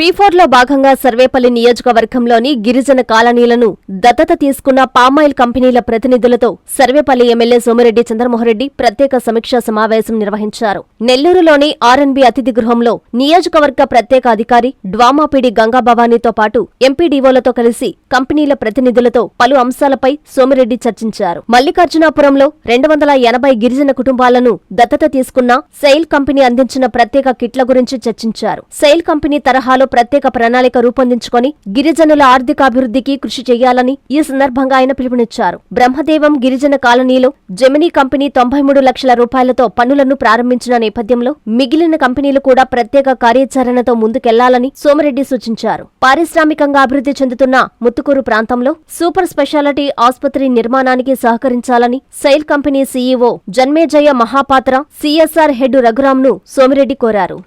పీఫోర్లో భాగంగా సర్వేపల్లి నియోజకవర్గంలోని గిరిజన కాలనీలను దత్తత తీసుకున్న పామాయిల్ కంపెనీల ప్రతినిధులతో సర్వేపల్లి ఎమ్మెల్యే సోమిరెడ్డి చంద్రమోహన్రెడ్డి ప్రత్యేక సమీక్షా సమావేశం నిర్వహించారు. నెల్లూరులోని ఆర్ఎన్బి అతిథి గృహంలో నియోజకవర్గ ప్రత్యేక అధికారి డ్వామాపీడి గంగా భవానీతో పాటు ఎంపీడీఓలతో కలిసి కంపెనీల ప్రతినిధులతో పలు అంశాలపై సోమిరెడ్డి చర్చించారు. మల్లికార్జునాపురంలో రెండు వందల ఎనభై గిరిజన కుటుంబాలను దత్తత తీసుకున్న సెయిల్ కంపెనీ అందించిన ప్రత్యేక కిట్ల గురించి చర్చించారు. సెయిల్ కంపెనీ తరహాలో ప్రత్యేక ప్రణాళిక రూపొందించుకొని గిరిజనుల ఆర్థికాభివృద్ధికి కృషి చేయాలని ఈ సందర్భంగా ఆయన పిలుపునిచ్చారు. బ్రహ్మదేవం గిరిజన కాలనీలో జెమినీ కంపెనీ తొంభై మూడు లక్షల రూపాయలతో పనులను ప్రారంభించిన నేపథ్యంలో మిగిలిన కంపెనీలు కూడా ప్రత్యేక కార్యాచరణతో ముందుకెళ్ళాలని సోమిరెడ్డి సూచించారు. పారిశ్రామికంగా అభివృద్ధి చెందుతున్న ముత్తుకూరు ప్రాంతంలో సూపర్ స్పెషాలిటీ ఆసుపత్రి నిర్మాణానికి సహకరించాలని SAIL company CEO Janmejaya Mahapatra CSR head రఘురామ్ను Somireddy కోరారు.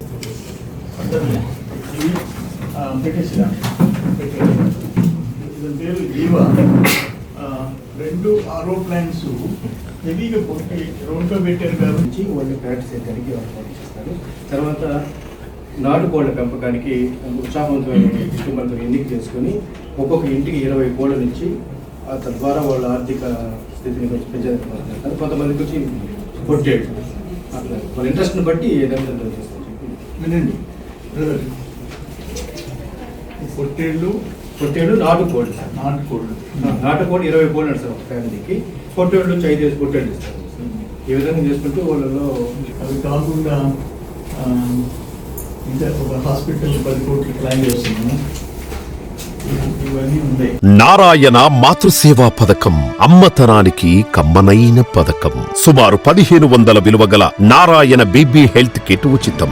పెట్టేసిరా. ఇతని పేరు జీవ. రెండు ఆరో ప్లాంట్స్ హెవీగా పొట్టి రోడ్లో పెట్టారు కాబట్టి నుంచి ఓన్లీ ప్రాక్టీస్ చేయడానికి వాళ్ళు పంపిస్తారు తర్వాత నాటుకోళ్ళ పెంపకానికి ఉత్సాహవంతమైన కుటుంబాలతో ఎన్నిక చేసుకొని ఒక్కొక్క ఇంటికి ఇరవై కోళ్ళ నుంచి ఆ తద్వారా వాళ్ళ ఆర్థిక స్థితిని కొంచెం ప్రయత్నిస్తారు కొంతమందికి వచ్చి పొట్టేడు అట్లా. వాళ్ళ ఇంట్రెస్ట్ని బట్టి ఏదైనా వినండి. ఈ పొట్టేళ్ళు పొట్టేడు నాటుకోళ్ళు సార్ నాటుకోళ్ళు నాటుకోడి ఇరవై కోళ్ళు సార్ ఒక ఫ్యామిలీకి. పొట్టేళ్ళు ఐదు పొట్టేళ్ళు ఇస్తారు. ఈ విధంగా చేసుకుంటూ వాళ్ళలో అవి కాకుండా ఆ, ఇంకా ఒక హాస్పిటల్ పది కోట్లు ప్లాన్ చేస్తున్నాము. ఇవన్నీ ఉన్నాయి. నారాయణ మాతృసేవా పథకం అమ్మతనానికి కమ్మనైన పథకం. సుమారు పదిహేను వందల విలువ గల నారాయణ బీబీ హెల్త్ కిట్ ఉచితం.